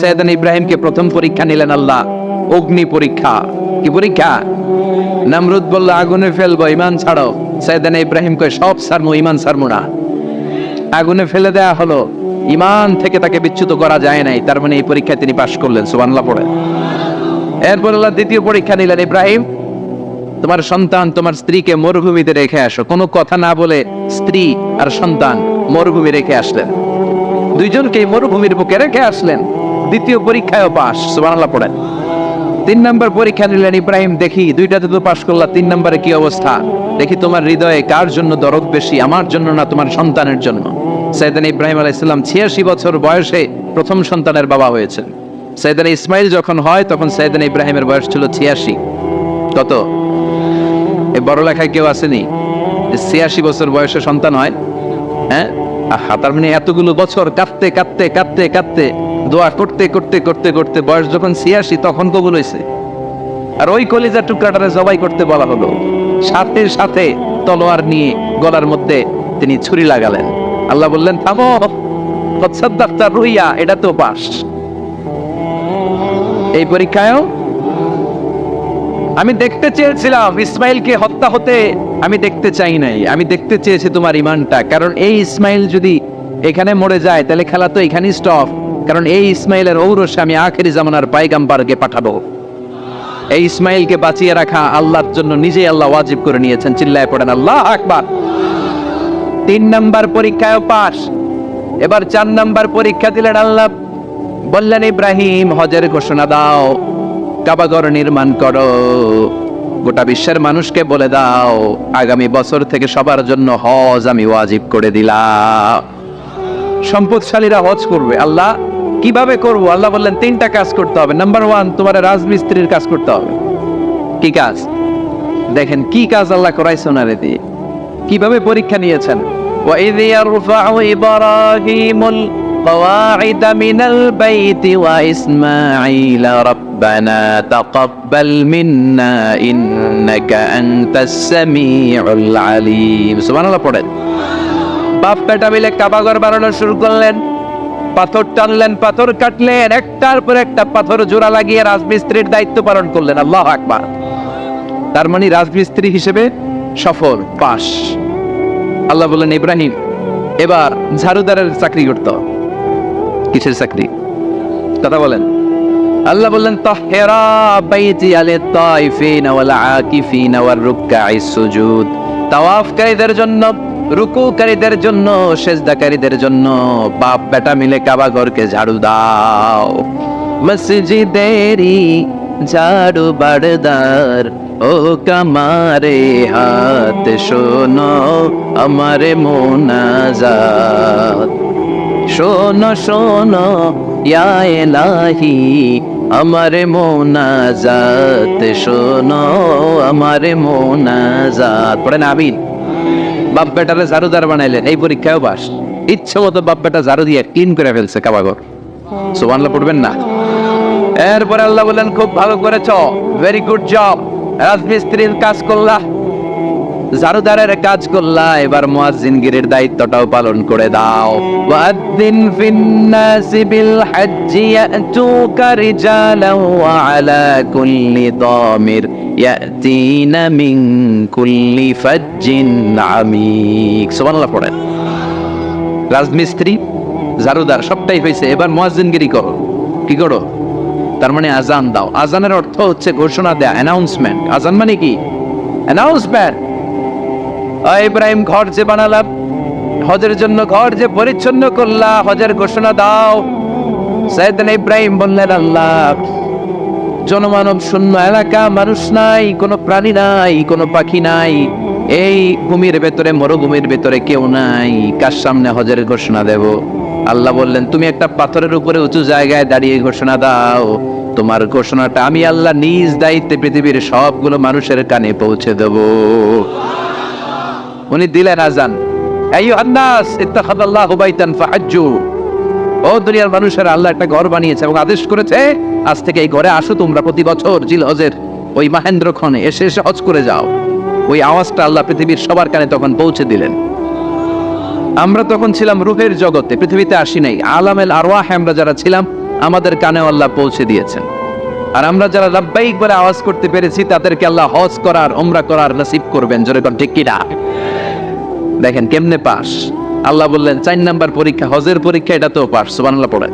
সৈয়দান ইব্রাহিমকে প্রথম পরীক্ষা নিলেন আল্লাহ। অগ্নি পরীক্ষা। কি পরীক্ষা? নামরুদ বলল, আগুনে ফেলব ইমান ছাড়ো। সৈয়দান ইব্রাহিম কয় সব সারমু ইমান সারমু না। আগুনে ফেলে দেয়া হলো। ইমান থেকে তাকে বিচ্যুত করা যায় নাই। তার মানে এই পরীক্ষায় তিনি পাশ করলেন, সুবহানাল্লাহ পড়ে। এরপর আল্লাহ দ্বিতীয় পরীক্ষা নিলেন ইব্রাহিম। তোমার সন্তান তোমার স্ত্রীকে মরুভূমিতে রেখে আসো। কোনো কথা না বলে স্ত্রী আর সন্তান মরুভূমি রেখে আসলেন। দুইজনকে মরুভূমির বুকে রেখে আসলেন। দ্বিতীয় পরীক্ষায়ও পাস। সুবহানাল্লাহ পড়েন। তিন নম্বর পরীক্ষা নিলেন ইব্রাহিম দেখি দুইটাতে তো পাশ করলা তিন নম্বরে কি অবস্থা? দেখি তোমার হৃদয়ে কার জন্য দরদ বেশি আমার জন্য না তোমার সন্তানের জন্য? সৈয়দান ইব্রাহিম আলাইসাল্লাম ছিয়াশি বছর বয়সে প্রথম সন্তানের বাবা হয়েছেন। সৈয়দান ইসমাইল যখন হয় তখন সৈয়দান ইব্রাহিমের বয়স ছিল ছিয়াশি। কত? এই বড় লেখায় কেউ আসেনি? যে ছিয়াশি বছর বয়সে সন্তান হয় হ্যাঁ? আহা, তার মানে এতগুলো বছর কাঁদতে কাঁদতে কাঁদতে কাঁদতে দোয়া করতে করতে করতে করতে বয়স যখন ছিয়াশি, তখন কবুল হয়েছে। আর ওই কলিজার টুকরাটারে জবাই করতে বলা হলো। সাথে সাথে তলোয়ার নিয়ে গলার মধ্যে তিনি ছুরি লাগালেন। আল্লাহ বললেন, থামো কচ্ছাদ্দাক্তার রুইয়া, এটা তো পাস এই পরীক্ষায়ও আমি দেখতে চেয়েছিলাম, ইসমাইলকে হত্যা হতে আমি দেখতে চাই নাই। আমি দেখতে চেয়েছি তোমার ইমানটা কারণ এই ইসমাইল যদি এখানে মরে যায়, তাহলে খেলা তো এখানেই স্টপ কারণ এই ইসমাইলের ঔরসে আমি আখেরি জামানার পাইগাম্বারকে পাঠাবো। এই ইসমাইলকে বাঁচিয়ে রাখা আল্লাহর জন্য নিজেই আল্লাহ ওয়াজিব করে নিয়েছেন। চিল্লায় পড়েন, আল্লাহ আকবার। তিন নাম্বার পরীক্ষায় পাস এবার চার নাম্বার পরীক্ষা দিলেন আল্লাহ। বললেন, ইব্রাহিম, হজের ঘোষণা দাও। কাবাগর নির্মাণ করো। গোটা বিশ্বের মানুষকে বলে দাও, আগামী বছর থেকে সবার জন্য হজ আমি ওয়াজিব করে দিলাম। সম্পদশালীরা হজ করবে। আল্লাহ কিভাবে করব আল্লাহ বললেন তিনটা কাজ করতে হবে নাম্বার ওয়ান তোমার রাজমিস্ত্রির কাজ করতে হবে কি কাজ দেখেন কি কাজ আল্লাহ করাইছে ওনারে দিয়ে কিভাবে পরীক্ষা নিয়েছেন وَإِذْ يَرْفَعُ إِبْرَاهِيمُ الْقَوَاعِدَ مِنَ الْبَيْتِ وَإِسْمَاعِيلَ رَبَّنَا تَقَبَّلْ مِنَّا إِنَّكَ أَنْتَ السَّمِيعُ الْعَلِيمُ সুবহানাল্লাহ পড়েন বাপ বেটা মিলে কাবাগর বানানো শুরু করলেন পাথর টানলেন, পাথর কাটলেন, একটার পর একটা পাথর জোড়া লাগিয়ে রাজমিস্ত্রির দায়িত্ব পালন করলেন। আল্লাহ আকবার। তার মানে রাজমিস্ত্রি হিসেবে সফল পাশ আল্লাহ বললেন, ইব্রাহিম, এবার ঝাড়ুদারের চাকরি করতে। কিসের চাকরি? কথা বলেন, আল্লাহ বললেন, তাহেরা তাওয়াফকারীদের জন্য রুকুকারীদের জন্য সেজদাকারীদের জন্য, বাপ বেটা মিলে কাবা ঘরকে ঝাড়ু দাও। মসজিদেরি ঝাড়ু বারদার, ও কামারে হাত শোনো আমারে মোনাজাত। শোনো শোনো, ইয়া এলাহি, আমারে মোনাজাত। শোনো, আমারে মোনাজাত। পড়েন আমিন। বাপ বেটারে ঝাড়ুদার বানাইলেন, এই পরীক্ষায় বাস ইচ্ছে মতো বাপ বেটা ঝাড়ু দিয়ে ক্লিন করে ফেলছে কাবাগর। সুবহানাল্লাহ, পড়বেন না? এরপরে আল্লাহ বললেন, খুব ভালো করেছ ভেরি গুড জব রাজমিস্ত্রির কাজ করলা। জারুদারের কাজ করলা, এবার মুয়াজ্জিনগিরির দায়িত্বটাও পালন করে দাও। ওয়াদ্দিন ফিন্নাসি বিল হজ্জি ইয়াতুকা রিজালান ওয়া আলা কুল্লি দামির, ইয়াতিনা মিন কুল্লি ফাজ্জিন আমিক। সুবহানাল্লাহ, পড়েন। রাজমিস্ত্রি, জারুদার, সবটাই হয়েছে এবার মুয়াজ্জিনগিরি করো। কি করো? তার মানে আজান দাও। আজানের অর্থ হচ্ছে ঘোষণা দেয়া অ্যানাউন্সমেন্ট আজান মানে কি? অ্যানাউন্সমেন্ট ইব্রাহিম ঘর যে বানালাম, হজের জন্য ঘর যে পরিচ্ছন্ন করলা, হজের ঘোষণা দাও। সাইদান ইব্রাহিম বললেন, আল্লাহ, জনমানব শূন্য, এলাকা মানুষ নাই, কোনো প্রাণী নাই, কোনো পাখি নাই। এই ভূমির ভেতরে, মরুভূমির ভেতরে কেউ নাই, কার সামনে হজের ঘোষণা দেব? আল্লাহ বললেন, তুমি একটা পাথরের উপরে উঁচু জায়গায় দাঁড়িয়ে ঘোষণা দাও। তোমার ঘোষণাটা আমি আল্লাহ নিজ দায়িত্বে পৃথিবীর সবগুলো মানুষের কানে পৌঁছে দেব। উনি দিলেন আজান। দুনিয়ার আল্লাহ একটা ঘর বানিয়েছে এবং আদেশ করেছে, আজ থেকে এই ঘরে আসো তোমরা প্রতি বছর জিল হজের ওই ক্ষণে এসে এসে হজ করে যাও। ওই আওয়াজটা আল্লাহ পৃথিবীর সবার কানে তখন পৌঁছে দিলেন। আমরা তখন ছিলাম রূপের জগতে, পৃথিবীতে আসি নাই। আলামেল আরওয়াহ আমরা যারা ছিলাম, আমাদের কানে আল্লাহ পৌঁছে দিয়েছেন। আর আমরা যারা লাব্বাইক বলে আওয়াজ করতে পেরেছি, তাদেরকে আল্লাহ হজ করার ওমরা করার নসিব করবেন। যেরকম ঠিক কিনা? দেখেন কেমনে পাস? আল্লাহ বললেন, চার নাম্বার পরীক্ষা, হজের পরীক্ষা, এটা তো পাস, সুবহানাল্লাহ পড়ে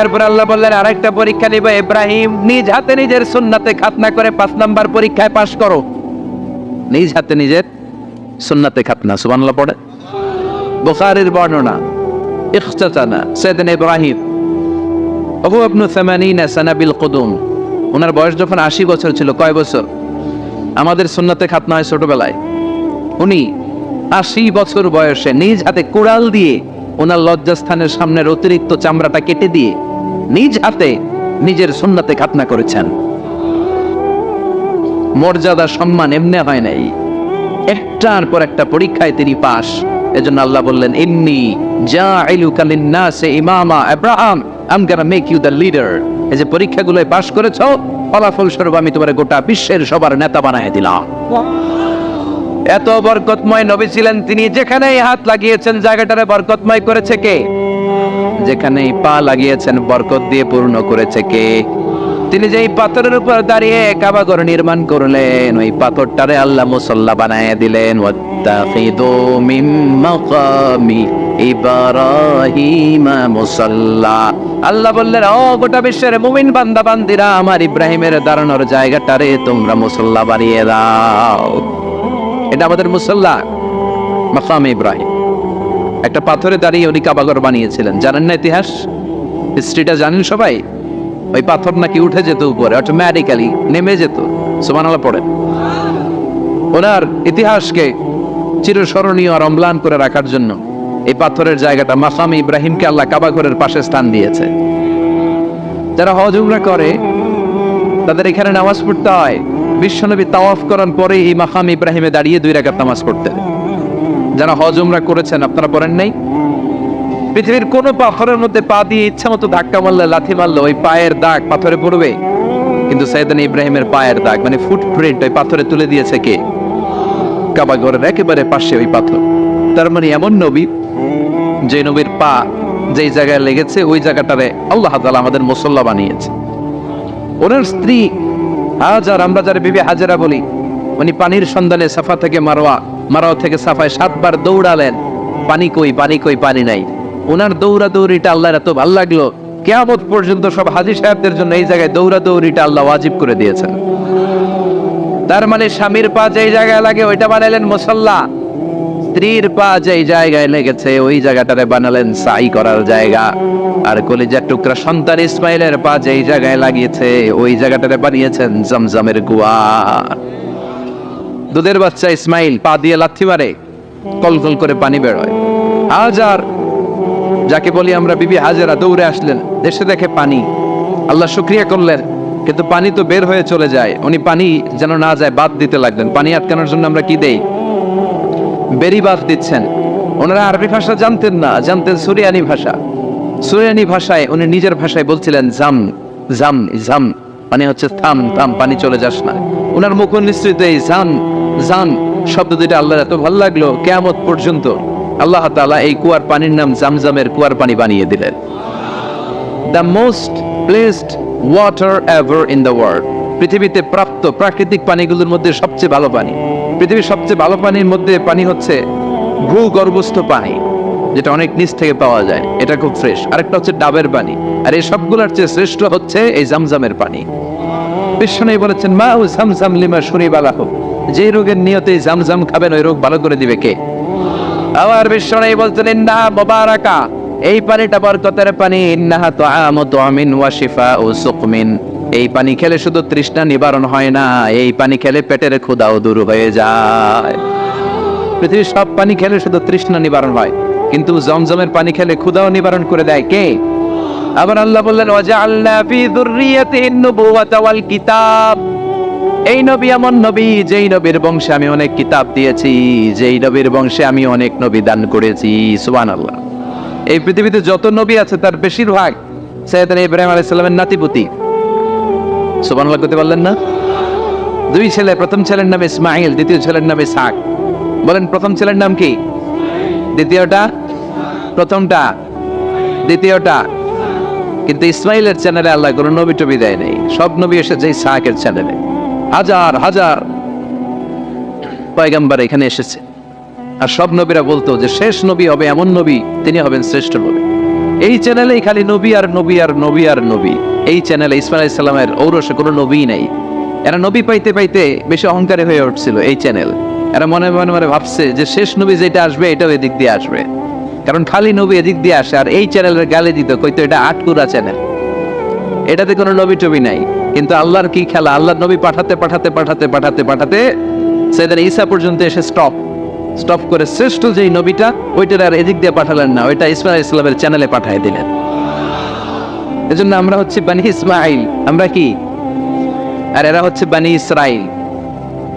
এরপর আল্লাহ বললেন, আরেকটা পরীক্ষা নিবে, ইব্রাহিম, নিজ হাতে নিজের সুন্নাতে খাতনা করে পাঁচ নাম্বার পরীক্ষায় পাশ করো। নিজ হাতে নিজের সুন্নাতে খাতনা, সুবহানাল্লাহ পড়ে বুখারীর বর্ণনা, ইখতাতানা সাইয়েদনা ইব্রাহিম আবু ইবনু সামানিনা সানাবিল কুদুম। ওনার বয়স যখন আশি বছর ছিল, কয় বছর? আমাদের সুন্নাতে খাতনা হয় ছোটবেলায়। উনি আশি বছর বয়সে নিজ হাতে কুড়াল দিয়ে ওনার লজ্জাস্থানের সামনের অতিরিক্ত চামড়াটা কেটে দিয়ে নিজ হাতে নিজের সুন্নাতে খাতনা করেছেন। মর্যাদা, সম্মান এমনি হয় নাই। একটার পর একটা পরীক্ষায় তিনি পাশ। এজন্য আল্লাহ বললেন, ইন্নি যা জাইলুকা লিন্নাসে ইমামা Abraham I am gonna make you the leader এই যে পরীক্ষাগুলোয় পাশ করেছ ফলাফল স্বরূপ আমি তোমার গোটা বিশ্বের সবার নেতা বানায় দিলাম। এত বরকতময় নবী ছিলেন তিনি, যেখানেই হাত লাগিয়েছেন, জায়গাটারে বরকতময় করেছে কে? যেখানেই পা লাগিয়েছেন, বরকত দিয়ে পূর্ণ করেছে কে? তিনি যেই পাথরের উপর দাঁড়িয়ে কাবাগর নির্মাণ করলেন, ওই পাথরটারে আল্লাহ মুসল্লা বানায় দিলেন আল্লাহ বললেন, ও গোটা বিশ্বের মুমিন বান্দা বান্দিরা আমার ইব্রাহিমের দাঁড়ানোর জায়গাটারে তোমরা মুসল্লা বানিয়ে দাও। এটা আমাদের মুসল্লা মাকাম ইব্রাহিম। একটা পাথরে দাঁড়িয়ে উনি কাবাগর বানিয়েছিলেন। জানেন না ইতিহাস? হিস্ট্রিটা জানেন সবাই? ওই পাথর নাকি উঠে যেত উপরে অটোমেটিক্যালি নেমে যেত। সুবহানাল্লাহ পড়ে ওনার ইতিহাসকে চিরস্মরণীয় আর অম্লান করে রাখার জন্য এই পাথরের জায়গাটা মাকাম ইব্রাহিমকে আল্লাহ কাবাগরের পাশে স্থান দিয়েছে। যারা হজ করে, তাদের এখানে নামাজ পড়তে হয়। বিশ্বনবী তাওয়াফ করার পরে এই মাকাম ইব্রাহিমে দাঁড়িয়ে দুই রাকাত নামাজ পড়তে যারা হজ উমরা করেছেন, আপনারা পড়েন নাই? পৃথিবীর কোন পাথরের মধ্যে পা দিয়ে ইচ্ছা মতো ধাক্কা মারলে, লাথি মারলে ওই পায়ের দাগ পাথরে পড়বে। কিন্তু সৈয়দান ইব্রাহিমের পায়ের দাগ মানে ফুটপ্রিন্ট ওই পাথরে তুলে দিয়েছে কে? কাবাগরের একেবারে পাশে ওই পাথর। তার মানে এমন নবী, যে নবীর পা যেই জায়গায় লেগেছে, ওই জায়গাটারে আল্লাহ তাআলা আমাদের মুসল্লা বানিয়েছে। ওনার স্ত্রী হাজার আমরা যারা বিবি হাজেরা বলি, উনি পানির সন্ধানে সাফা থেকে মারোয়া মারোয়া থেকে সাফায় সাতবার দৌড়ালেন। পানি কই পানি কই, পানি নাই। ওনার দৌড়া দৌড়িটা আল্লাহর এত ভালো লাগল, কেয়ামত পর্যন্ত সব হাজি সাহেবদের জন্য এই জায়গায় দৌড়া দৌড়িটা আল্লাহ ওয়াজিব করে দিয়েছেন। তার মানে স্বামীর পা যেই জায়গায় লাগে, ওইটা বানাইলেন মুসল্লা। স্ত্রীর পা যেই জায়গায় লেগেছে, ওই জায়গাটারে বানালেন সাই করার জায়গা। আর কলিজার টুকরা সন্তান ইসমাইলের পা যেই জায়গায় লাগিয়েছে, ওই জায়গাটারে বানিয়েছেন জমজমের গুয়া দুধের বাচ্চা ইসমাইল পা দিয়ে লাথি মারে, কলকল করে পানি বেরোয়। হাজার যাকে বলি আমরা, বিবি হাজারা দৌড়ে আসলেন, দেশে দেখে পানি। আল্লাহ শুক্রিয়া করলেন, কিন্তু পানি তো বের হয়ে চলে যায়। উনি পানি যেন না যায়, বাদ দিতে লাগলেন। পানি আটকানোর জন্য আমরা কি দেই? বেরি বাদ দিচ্ছেন। ওনারা আরবি ভাষা জানতেন না, জানতেন সুরিয়ানি ভাষা। সুরিয়ানি ভাষায় উনি নিজের ভাষায় বলছিলেন, জাম জাম জাম। মানে হচ্ছে, থাম থাম, পানি চলে যাস না। ওনার মুখ নিশ্চিত এই জান জান শব্দ দুইটা আল্লাহর এত ভালো লাগল, কেয়ামত পর্যন্ত আল্লাহ তাআলা এই কুয়ার পানির নাম জামজামের কুয়ার পানি বানিয়ে দিলেন। The most placed water ever in the world পৃথিবীতে প্রাপ্ত প্রাকৃতিক পানিগুলোর মধ্যে সবচেয়ে ভালো পানি। পৃথিবীর সবচেয়ে ভালো পানির মধ্যে পানি হচ্ছে ভূগর্ভস্থ পানি, যেটা অনেক নিচ থেকে পাওয়া যায়। এটা খুব ফ্রেশ আরেকটা হচ্ছে ডাবের পানি। আর এই সবগুলোর চেয়ে শ্রেষ্ঠ হচ্ছে এই জামজামের পানি। বিশ্বনবী বলেছেন, মা ও জামজাম লিমা শুনি বালাহ যে রোগের নিয়তে জামজাম খাবেন, ওই রোগ ভালো করে দিবে কে? আবার বিশ্বনবী বলছেন, ইন্নাহা মুবারাকা। এই পানিটা বরকতের পানি। ইন্নাহা তুআমু তুআমিন ওয়াশিফা ও সুকমিন। এই পানি খেলে শুধু তৃষ্ণা নিবারণ হয় না, এই পানি খেলে পেটের ক্ষুধাও দূর হয়ে যায়। পৃথিবীর সব পানি খেলে শুধু তৃষ্ণা নিবারণ হয়, কিন্তু জমজমের পানি খেলে ক্ষুধাও নিবারণ করে দেয় কে? আবার আল্লাহ বললেন, ওয়াজআলনা ফি যুররিয়াতিহি নুবুওয়াতা ওয়াল কিতাব। এই নবী এমন নবী, যেই নবীর বংশে আমি অনেক কিতাব দিয়েছি, যেই নবীর বংশে আমি অনেক নবী দান করেছি, সুবহানাল্লাহ। এই পৃথিবীতে যত নবী আছে, তার বেশিরভাগ সৈয়দনা ইব্রাহিম আলাইহিস সালামের নাতিপুতি। সুবহানাল্লাহ করতে পারলেন না? দুই ছেলে, প্রথম ছেলের নাম ইসমাইল দ্বিতীয় ছেলের নাম ইসহাক। বলেন, প্রথম ছেলের নাম কি? দ্বিতীয়টা? প্রথমটা? দ্বিতীয়টা? কিন্তু ইসমাইলের চ্যানেলে আল্লাহ কোনো নবী টবি দেয় নেই। সব নবী এসেছে ইসহাকের চ্যানেলে হাজার হাজার পয়গাম্বার এখানে এসেছে। আর সব নবীরা বলতো যে, শেষ নবী হবে এমন নবী, তিনি হবেন শ্রেষ্ঠ নবী। এই চ্যানেলেই খালি নবী আর নবী আর নবী আর নবী। এই চ্যানেলে ইসমাইল ইসলামের ঔরসে কোনো নবী নেই। এরা নবী পাইতে পাইতে বেশি অহংকারী হয়ে উঠছিল এই চ্যানেল এরা মনে মনে মনে ভাবছে যে শেষ নবী যেটা আসবে, এটাও এদিক দিয়ে আসবে। কারণ খালি নবী এদিক দিয়ে আসে, আর এই চ্যানেলের গালে দিত কইতো এটা আটকুরা চ্যানেল এটাতে কোনো নবী টবি নাই। কিন্তু আল্লাহর কি খেলা? আল্লাহর নবী পাঠাতে পাঠাতে পাঠাতে পাঠাতে পাঠাতে সেদিন ঈসা পর্যন্ত এসে স্টপ স্টপ করে শ্রেষ্ঠ যেই নবীটা, ওইটার আর এদিক দিয়ে পাঠালেন না, ওইটা ইসমাইল ইসলামের চ্যানেলে পাঠিয়ে দিলেন। এজন্য আমরা হচ্ছে বানি ইসমাইল, আমরা কি? আর এরা হচ্ছে বানি ইসরাইল।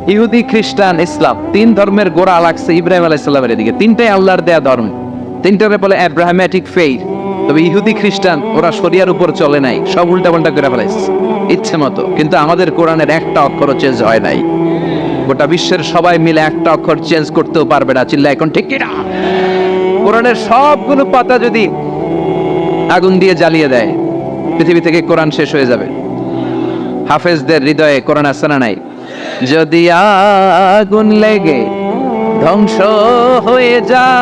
ইহুদি, খ্রিস্টান, ইসলাম, তিন ধর্মের গোড়া লাগছে ইব্রাহিম আলাইসাল্লামের এদিকে। তিনটাই আল্লাহর দেয়া ধর্ম। তিনটারে বলে অ্যাব্রাহামেটিক ফেইথ তবে ইহুদি, খ্রিস্টান, ওরা শরিয়ার উপর চলে নাই, সব উল্টা পাল্টা করে ফেলাইছে। ইচ্ছে মতো। কিন্তু আমাদের কোরআনের একটা অক্ষরও চেঞ্জ হয় নাই। গোটা বিশ্বের সবাই মিলে একটা অক্ষর চেঞ্জ করতেও পারবে না চিল্লা এখন ঠিক কিনা? কোরআনের সবগুলো পাতা যদি আগুন দিয়ে জ্বালিয়ে দেয়, পৃথিবী থেকে কোরআন শেষ হয়ে যাবে। হাফেজদের হৃদয়ে কোরআন আছে না নাই? যদি আগুন লেগে ধ্বংস হয়ে যায়,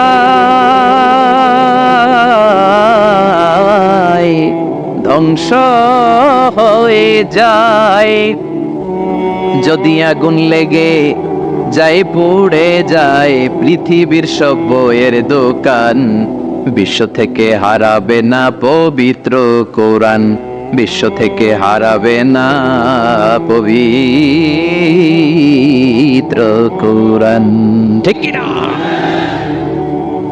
ধ্বংস হয়ে যায় যদি আগুন লেগে যায়, পড়ে যায়, পৃথিবীর সব বইয়ের দোকান। বিশ্ব থেকে হারাবে না পবিত্র কোরআন। বিশ্ব থেকে হারাবে না পবিত্র কোরআন। ঠিক না?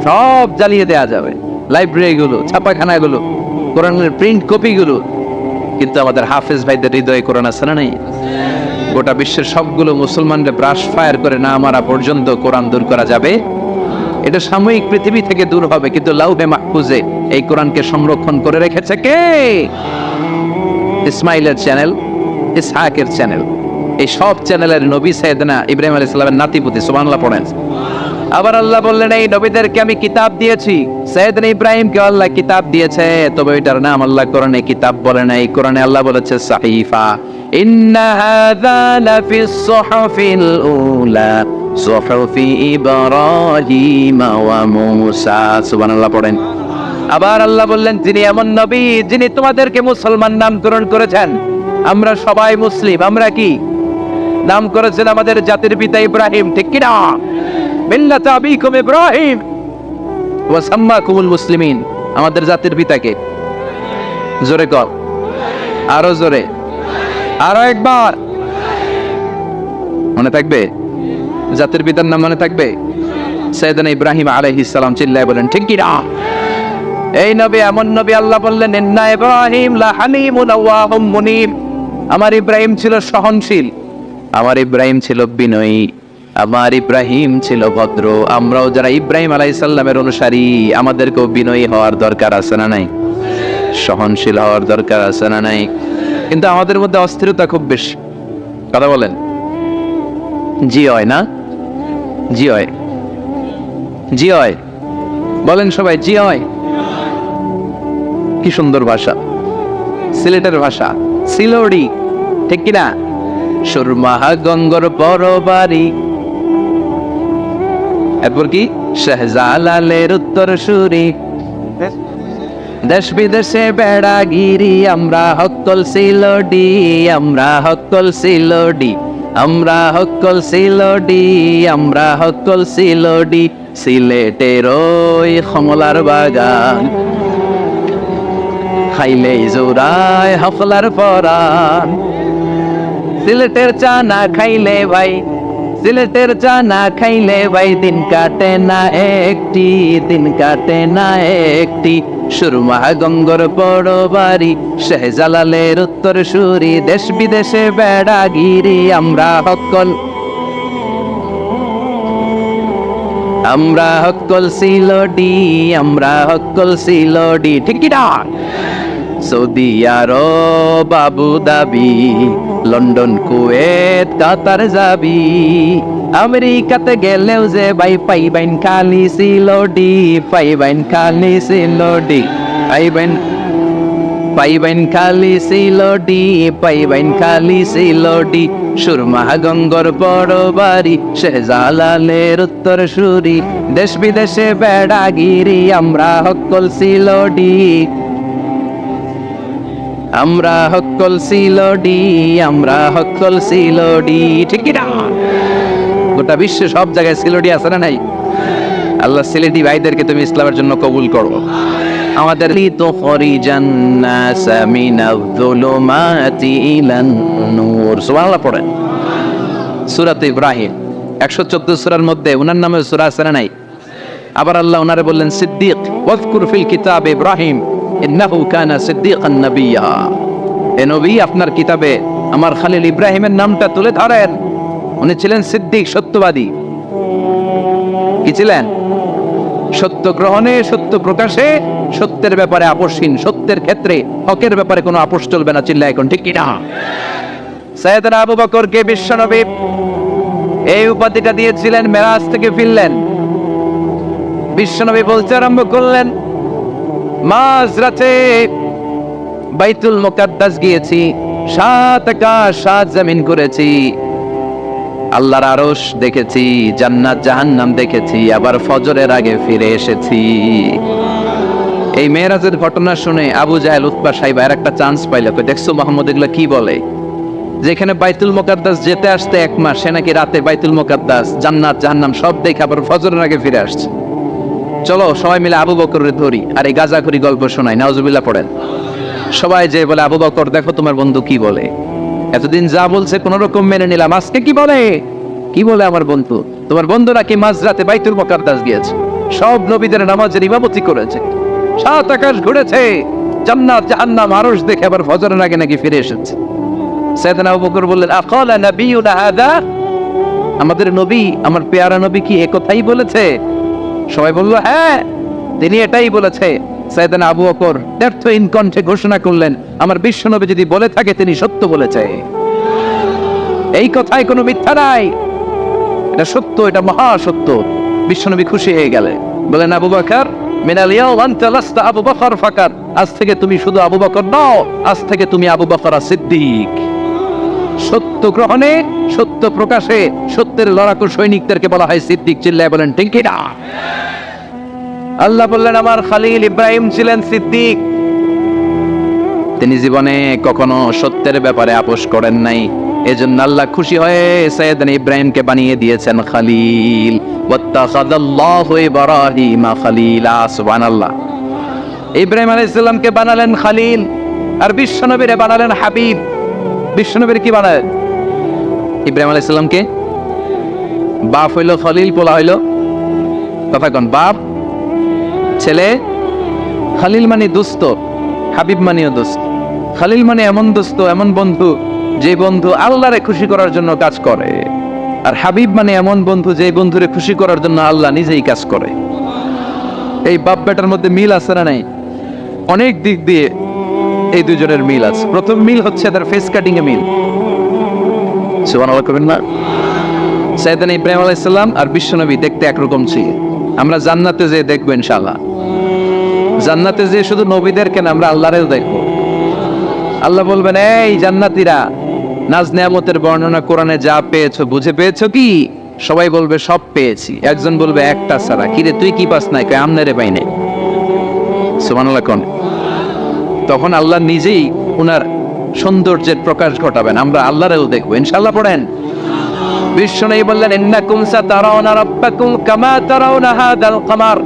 সব জ্বালিয়ে দেয়া যাবে। লাইব্রেরি গুলো ছাপাখানাগুলো, কোরআনের প্রিন্ট কপিগুলো। কিন্তু আমাদের হাফেজ ভাইদের হৃদয়ে কোরআন আছে না নেই? গোটা বিশ্বের সবগুলো মুসলমানরা ব্রাশ ফায়ার করে না মারা পর্যন্ত কোরআন দূর করা যাবে। এটা সাময়িক পৃথিবী থেকে দূর হবে, কিন্তু লাউহে মাহফুজে এই কোরআনকে সংরক্ষণ করে রেখেছে কে? ইসমাইলের চ্যানেল, ইসহাকের চ্যানেল। এই সব চ্যানেলের নবী সাইদনা ইব্রাহিম আলাইহিস সালামের নাতিপুতি, সুবহানাল্লাহ, পড়েন। আবার আল্লাহ বললেন, এই নবীদেরকে আমি কিতাব দিয়েছি। সৈয়দনা ইব্রাহিমকে আল্লাহ কিতাব দিয়েছে, তবে ওইটার নাম আল্লাহ কোরআনে কিতাব বলে নাই। কোরআনে আল্লাহ বলেছে, সাহিফা, ইন্না হাযা লাফিস সুহুফিল উলা। সুহুফি ইব্রাহিম ওয়া মূসা, সুবহানাল্লাহ পড়েন। আবার আল্লাহ বললেন, যিনি এমন নবী, যিনি তোমাদেরকে মুসলমান নামকরণ করেছেন। আমরা সবাই মুসলিম, আমরা কি? নাম করেছেন আমাদের জাতির পিতা ইব্রাহিম, ঠিক কি না মিল্লাত আবিকুম ইব্রাহিম। ওয়া সাম্মাকুমুল মুসলিমিন। আমাদের জাতির পিতাকে। জোরে কর আরও জোরে। আরও একবার। মনে থাকবে? জাতির পিতার নাম মনে থাকবে? সৈয়দনা ইব্রাহিম আলাইহিস সালাম চিল্লায় বলেন, ঠিক কি না? এই নবী, এমন নবী আল্লাহ বললেন, ইন্না ইব্রাহিম লা হালিমুন আওয়াহুম মুনিব আমার ইব্রাহিম ছিল সহনশীল। আমার ইব্রাহিম ছিল বিনয়ী। আমার ইব্রাহিম ছিল ভদ্র, আমরাও যারা ইব্রাহিম আলাইহিস সালামের অনুসারী, আমাদেরকেও বিনয়ী হওয়ার দরকার আছে না নাই? সহনশীল হওয়ার দরকার আছে না নাই? কিন্তু আমাদের মধ্যে অস্থিরতা খুব বেশি। কথা বলেন। জি হয় না? জি হয়। জি হয়। বলেন সবাই, জি হয়। কি সুন্দর ভাষা। সিলেটের ভাষা। সিলোড়ি, ঠিক কিনা? সুরমাহা গঙ্গর পরবারি এরপর কি? শাহজালালের উত্তর সুরি দেশ বিদেশে বেড়াগিরি আমরা হকল সিলোডি আমরা হকল সিলোডি আমরা হকল সিলোডি আমরা হকল সিলোডি সিলেটের ওই কমলার বাগান। খাইলে জোড়ায় হফলার পরান সিলেটের চা না খাইলে ভাই সিলেটের চা না খাইলে ভাই দিন কাটে না একটি, দিন কাটে না একটি। সুরমা গঙ্গর বড় বাড়ি শেহজালালের উত্তর সুরি দেশ বিদেশে বেড়াগিরি, আমরা হকল আমরা হকল সিলডি, আমরা হকল সিলডি, ঠিক কি সৌদি আরব আবু দাবি লন্ডন, কুয়েত, কাতার যাবি। আমেরিকাতে গেলেও যে বাই পাইবেন খালি সিলডি পাইবেন খালি সিলডি পাইবেন পাইবেন খালি সিলডি পাইবেন খালি সিলডি সুরমা গঙ্গর বড় বাড়ি শেজালালের উত্তর সুরি। দেশ বিদেশে বেড়াগিরি, আমরা হকল সিলডি আমরা হকল সিলডি আমরা হকল সিলডি ঠিক কি না? গোটা বিশ্বে সব জায়গায় সিলডি আছে না নাই? আল্লাহ সিলেটি ভাইদেরকে তুমি ইসলামের জন্য কবুল করো। আমাদের তো খরিজান নাস মিনাল যুলুমাতি ইলান নূর। সুবহানাল্লাহ পড়েন। সূরাত ইব্রাহিম। 114 সূরার মধ্যে উনার নামে সূরা আছে না নাই? আবার আল্লাহ উনারে বললেন, সিদ্দিক, ওয়াজকুর ফিল কিতাব ইব্রাহিম। ইন্নাহু কানা সিদ্দিকান নাবিয়্যা এ নবী আপনার কিতাবে আমার খালিল ইব্রাহিমের নামটা তুলে ধরেন। উনি ছিলেন সিদ্দিক সত্যবাদী। কি ছিলেন? সত্য গ্রহণে, সত্য প্রকাশে, সত্যের ব্যাপারে আপোষহীন, সত্যের ক্ষেত্রে হকের ব্যাপারে কোনো আপোষ চলবে না চিল্লা এখন ঠিক কিনা? সৈয়দনা আবু বকরকে বিশ্বনবী এই উপাধিটা দিয়েছিলেন, মেরাজ থেকে ফিরলেন। বিশ্বনবী বলতে আরম্ভ করলেন মাঝ রাতে বাইতুল মোকাদ্দাস গিয়েছি, সাত আকাশ, সাত জমিন করেছি। আল্লাহর আরশ দেখেছি, জান্নাত, জাহান্নাম দেখেছি, আবার ফজরের আগে ফিরে এসেছি। এই মেয়েরাজের ঘটনা শুনে আবু জাহেল উৎপা সাহেব, আর একটা চান্স পাইল। দেখছ মোহাম্মদ, এগুলো কি বলে? যেখানে বাইতুল মোকাদ্দাস যেতে আসতে এক মাস, সে নাকি রাতে বাইতুল মোকাদ্দাস, জান্নাত, জাহান্নাম সব দেখে আবার ফজরের আগে ফিরে আসছে। চলো সবাই মিলে আবু বকরের ধরি আর এই গাজাখুরি গল্প শোনাই, নাউজুবিল্লাহ পড়েন। সবাই যে বলে, আবু বকর, দেখো তোমার বন্ধু কি বলে? এতদিন যা বলছে কোন রকম মেনে নিলাম। আজকে কি বলে? কি বলে আমার বন্ধু? তোমার বন্ধু নাকি মাঝরাতে বাইতুল মোকাদ্দাস গিয়েছে। সব নবীদের নামাজের ইমামতি করেছে। সাত আকাশ ঘুরেছে। জান্নাত, জাহান্নাম, আরশ দেখে আবার ফজরের আগে নাকি ফিরে এসেছে। সাইয়েদনা আবু বকর বললেন, আকালা নাবিয়ুনা হাদা? আমাদের নবী, আমার পেয়ারা নবী কি একথাই বলেছে? সবাই বলল হ্যাঁ তিনি এটাই বলেছে। সাইয়েদনা আবু বকর ব্যর্থহীন কণ্ঠে ঘোষণা করলেন, আমার বিশ্বনবী যদি বলে থাকে, তিনি সত্য বলেছে। এই কথায় কোনো মিথ্যা নাই। এটা সত্য, এটা মহা সত্য। বিশ্বনবী খুশি হয়ে গেলেন। বলেন, আবু বকর আবু বকর ফাকাত আজ থেকে তুমি শুধু আবু বকর নও, আজ থেকে তুমি আবু বকর সিদ্দিক সত্য গ্রহণে, সত্য প্রকাশে, সত্যের লড়াকু সৈনিকদেরকে বলা হয় সিদ্দিক চিল্লায় বলেন না? আল্লাহ বললেন, আমার খালিল ইব্রাহিম ছিলেন সিদ্দিক। তিনি জীবনে কখনো সত্যের ব্যাপারে আপোষ করেন নাই। এজন্য আল্লাহ খুশি হয়ে সৈয়দ ইব্রাহিমকে বানিয়ে দিয়েছেন খালিল। ওয়াত্তাখাযাল্লাহু ইব্রাহিমা খালিলা, সুবহানাল্লাহ। ইব্রাহিম আলাইহিস সালামকে বানালেন খালিল। আর বিশ্বনবীরে বানালেন হাবিব। বিশ্বনবীর কি বানালেন ইব্রাহিম আলাইহিস সালামকে বাপ হইল খলিল, পোলা হইল। কথা কোন, বাপ, ছেলে, খালিল মানে দোস্ত, হাবিব মানেও দোস্ত। খালিল মানে এমন দোস্ত, এমন বন্ধু, যে বন্ধু আল্লাহরে খুশি করার জন্য কাজ করে। আর হাবিব মানে এমন বন্ধু, যে বন্ধুরে খুশি করার জন্য আল্লাহ নিজেই কাজ করে। এই বাপ বেটার মধ্যে মিল আছে না নাই? অনেক দিক দিয়ে এই দুজনের মিল আছে। প্রথম মিল হচ্ছে তার ফেস কাটিং এ মিল। সুবহানাল্লাহ না ইব্রাহিম আলাইহিস সালাম আর বিশ্বনবী দেখতে একরকম আমরা জান্নাতে ইনশাআল্লাহ। জান্নাতে শুধু আমরা আল্লাহরেও আল্লাহ বলবেন, এই জান্নাতীরা, নাজ নেয়ামতের বর্ণনা কোরআনে যা পেয়েছ, বুঝে পেয়েছ কি? সবাই বলবে, সব পেয়েছি। একজন বলবে, একটা ছাড়া। কিরে তুই কি পাস নাই? কয় আমনেরে পাই নাই। সুবহানাল্লাহ কোন। তখন আল্লাহ নিজেই উনার সৌন্দর্যের প্রকাশ ঘটাবেন। আমরা আল্লাহরেও দেখব। ইনশাল্লাহ পড়েন। বিশ্বনবী বললেন, ইন্নাকুম সাতারাউনা রাব্বাকুম কামা তারাউনা হাদাল কামার।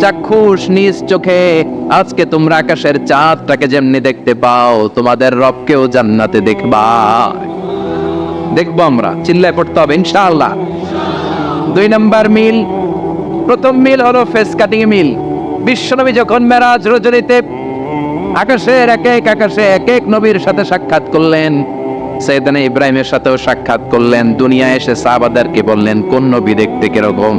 চাক্ষুষ নিজ চোখে, আজকে তোমরা আকাশের চাঁদটাকে যেমনি দেখতে পাও, তোমাদের রবকেও জান্নাতে দেখবা। দেখব আমরা, চিল্লায় পড়তে হবে, ইনশাআল্লাহ। দুই নাম্বার মিল, প্রথম মিল হলো ফেস কাটিং মিল। বিশ্বনবী যখন মেরাজ রজনীতে আকাশের এক এক আকাশে এক এক নবীর সাথে সাক্ষাৎ করলেন। সৈয়দানা ইব্রাহিমের সাথেও সাক্ষাৎ করলেন। দুনিয়া এসে সাহাবাদারকে বললেন, কোন নবী দেখতে কীরকম?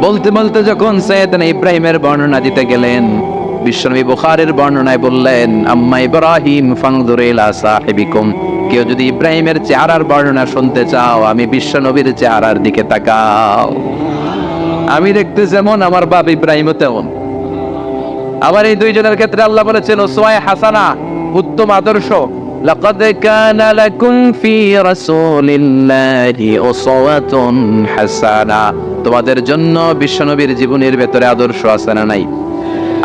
বলতে বলতে যখন সৈয়দানা ইব্রাহিমের বর্ণনা দিতে গেলেন, বিশ্বনবী বুখারের বর্ণনায় বললেন, আম্মা ইব্রাহিম ফাংদুর ইলা সাহিবিকুম। কেউ যদি ইব্রাহিমের চেহারার বর্ণনা শুনতে চাও, আমি বিশ্বনবীর চেহারার দিকে তাকাও। আমি দেখতে যেমন আমার বাপ ইব্রাহিমও তেমন। আবার এই দুইজনের ক্ষেত্রে আল্লাহ বলেছেন ওসওয়ায়ে হাসানা, উত্তম আদর্শ। লাকাদ কানা লাকুম ফি রাসূলিল্লাহি উসওয়াতুন হাসানা। তোমাদের জন্য বিশ্বনবীর জীবনের ভেতরে আদর্শ আছে না নাই?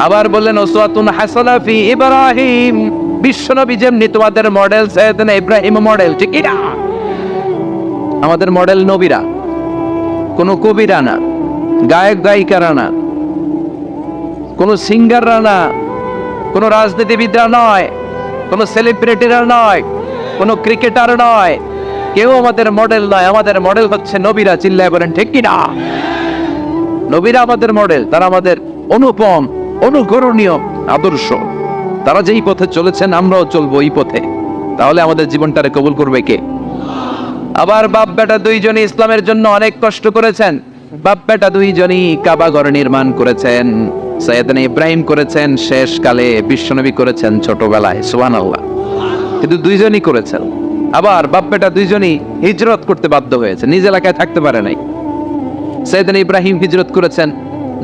আবার বললেন ওসওয়াতুন হাসানা ফি ইব্রাহিম। বিশ্বনবী যেমনি তোমাদের মডেল সাইয়েদনা ইব্রাহিম মডেল, ঠিক না আমাদের মডেল নবীরা, কোনো কবিরা না গায়ক গায়িকারা না কোনো সিঙ্গাররা না কোনো রাজনীতিবিদরা নয়, কোনো সেলিব্রিটিরা নয়, কোনো ক্রিকেটার নয়, কেউ আমাদের মডেল নয়, আমাদের মডেল হচ্ছে নবীরা, চিল্লায় বলেন, ঠিক কিনা? নবীরা আমাদের মডেল, তারা আমাদের অনুপম, অনুকরণীয়, আদর্শ। তারা যেই পথে চলেছেন, আমরাও চলবো এই পথে। তাহলে আমাদের জীবনটারে কবুল করবে কে? আবার বাপ বেটা দুইজনে ইসলামের জন্য অনেক কষ্ট করেছেন। বাপ বেটা দুইজনই কাবা ঘর নির্মাণ করেছেন। সৈয়দনা ইব্রাহিম করেছেন, শেষকালে বিশ্বনবী করেছেন ছোটবেলায় সুহান আল্লাহ কিন্তু দুইজনই করেছেন। আবার বাপ বেটা দুইজনই হিজরত করতে বাধ্য হয়েছে, নিজ এলাকায় থাকতে পারে নাই। সৈয়দনা ইব্রাহিম হিজরত করেছেন,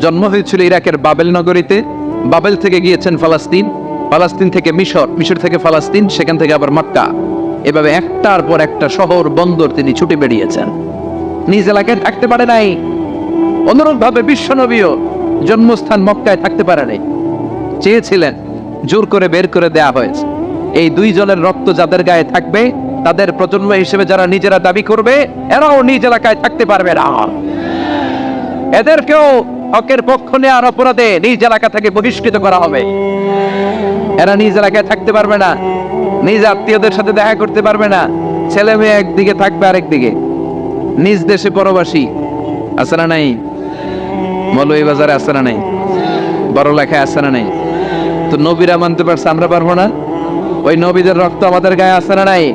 জন্ম হয়েছিল ইরাকের বাবেল নগরীতে, বাবেল থেকে গিয়েছেন ফালাস্তিন ফালাস্তিন থেকে মিশর মিশর থেকে ফালাস্তিন, সেখান থেকে আবার মক্কা। এভাবে একটার পর একটা শহর, বন্দর তিনি ছুটে বেরিয়েছেন নিজ এলাকায় থাকতে পারে নাই অনুরূপ ভাবে বিশ্বনবীও জন্মস্থান মক্কায় থাকতে পারে নাই চেয়েছিলেন জোর করে বের করে দেয়া হয়েছে। এই দুই জনের রক্ত যাদের গায়ে থাকবে, তাদের প্রজন্ম হিসেবে যারা নিজেরা দাবি করবে, এরাও নিজ এলাকায় থাকতে পারবে না। এদেরকেও হকের পক্ষ নেওয়ার অপরাধে নিজ এলাকা থেকে বহিষ্কৃত করা হবে। এরা নিজ এলাকায় থাকতে পারবে না, নিজ আত্মীয়দের সাথে দেখা করতে পারবে না, ছেলে মেয়ে একদিকে থাকবে আরেক দিকে নিজ দেশে পরবাসী না নাই? মৌলভী বাজারে আছে না নাই? বড় লেখায় আছে না নাই? তো নবীরা মানতে পারছে, আমরা পারব না? ওই নবীদের রক্ত আমাদের গায়ে আছে না নাই?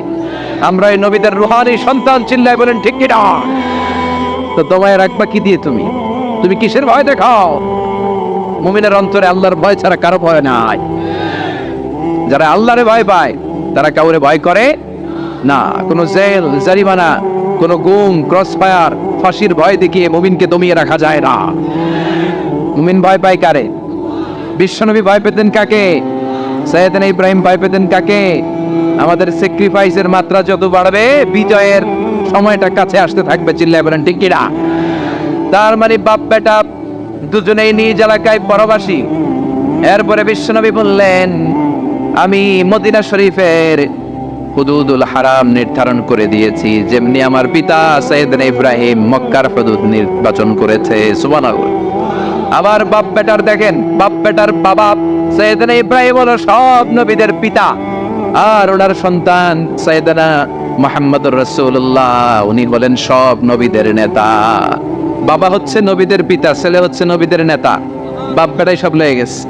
আমরা ওই নবীদের রুহানি সন্তান চিল্লায় বলেন, ঠিক কিনা তো তোমায় রাখবা কি দিয়ে তুমি? তুমি কিসের ভয় দেখাও? মুমিনের অন্তরে আল্লাহর ভয় ছাড়া কারও ভয় নাই। যারা আল্লাহরে ভয় পায়, তারা কাউরে ভয় করে না। কোনো জেল, জারিমানা, কোনো গুম ক্রস ফায়ার ফাঁসির ভয় দেখিয়ে মুমিনকে দমিয়ে রাখা যায় না। মুমিন ভয় পায় কারে? বিশ্বনবী ভয় পেতেন কাকে? সৈয়দনা ইব্রাহিম ভয় পেতেন কাকে? আমাদের স্যাক্রিফাইসের মাত্রা যত বাড়বে, বিজয়ের সময়টা কাছে আসতে থাকবে, চিল্লায় বলেন, ঠিক কিনা? তার মানে বাপ বেটা দুজনেই নিজ এলাকায় পরবাসী। এরপরে বিশ্বনবী বললেন, আমি মদিনা শরীফের হুদুদুল হারাম নির্ধারণ করে দিয়েছি, যেমনি আমার পিতা সৈয়দনা ইব্রাহিম মক্কার হুদুদ নির্বাচন করেছে, সুবহানাল্লাহ। আবার বাপ বেটার দেখেন, বাপ বেটার বাবা সৈয়দনা ইব্রাহিম হলো সব নবীদের পিতা, আর ওনার সন্তান সৈয়দনা মোহাম্মদুর রাসূলুল্লাহ, উনি হলেন সব নবীদের নেতা। বাবা হচ্ছে নবীদের পিতা, ছেলে হচ্ছে নবীদের নেতা। বাপ বেটাই সব লেগে গেছে।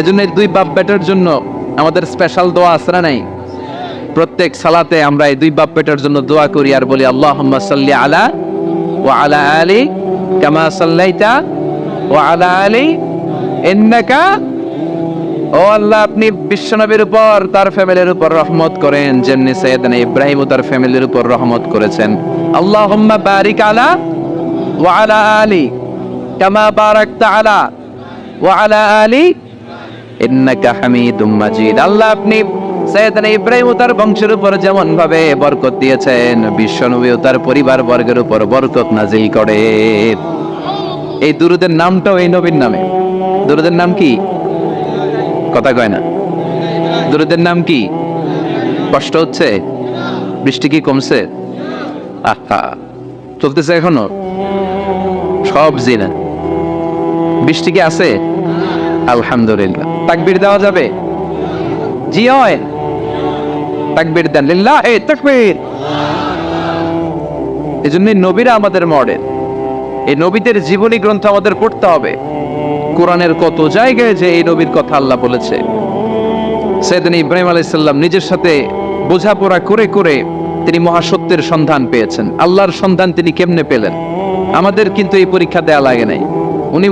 এজন্য দুই বাপ বেটার জন্য আমাদের স্পেশাল দোয়া না নাই? প্রত্যেক সালাতে আমরা এই দুই বাপ বেটার জন্য দোয়া করি, আর বলি আল্লাহ সাল্লি আলা ও আলা আলী কামা সাল্লাইতা ও আলা আলী ইন্নাকা। ও আল্লাহ, আপনি বিশ্বনবীর উপর, তার ফ্যামিলির উপর রহমত করেন, যেমনি সৈয়দনা ইব্রাহিম ও তার ফ্যামিলির উপর রহমত করেছেন। আল্লাহুম্মা বারিক আলা ওয়া আলা আলি কামা বারাকতা আলা ওয়া আলা আলি ইন্নাকা হামিদুম মাজিদ। আল্লাহ, আপনি সৈয়দনা তার বংশের উপর যেমন ভাবে বরকত দিয়েছেন, বিশ্বনবী ও তার পরিবার বর্গের উপর বরকত নাজিল করে। এই দুরুদের নামটাও এই নবীর নামে। দুরুদের নাম কি? কথা কয় না। দুরুদের নাম কি? কষ্ট হচ্ছে? বৃষ্টি কি কমছে? আহা, চলতেছে এখনও? সব জিনা। বৃষ্টি কি আছে? আলহামদুলিল্লাহ। তাকবীর দেওয়া যাবে? জি হয়। তাকবীর দেন। লিল্লাহ তাকবীর। এজন্য নবীরা আমাদের মডেল। এই নবীদের জীবনী গ্রন্থ আমাদের পড়তে হবে। কোরআনের কত জায়গায় যে এই নবীর কথা আল্লাহ বলেছে। সেদিন ইব্রাহিম আলাইসাল্লাম নিজের সাথে বোঝাপড়া করে করে তিনি মহাসত্যের সন্ধান পেয়েছেন। আল্লাহর সন্ধান তিনি কেমনে পেলেন? আমাদের কিন্তু এই পরীক্ষা দেয়া লাগে নাই। উনি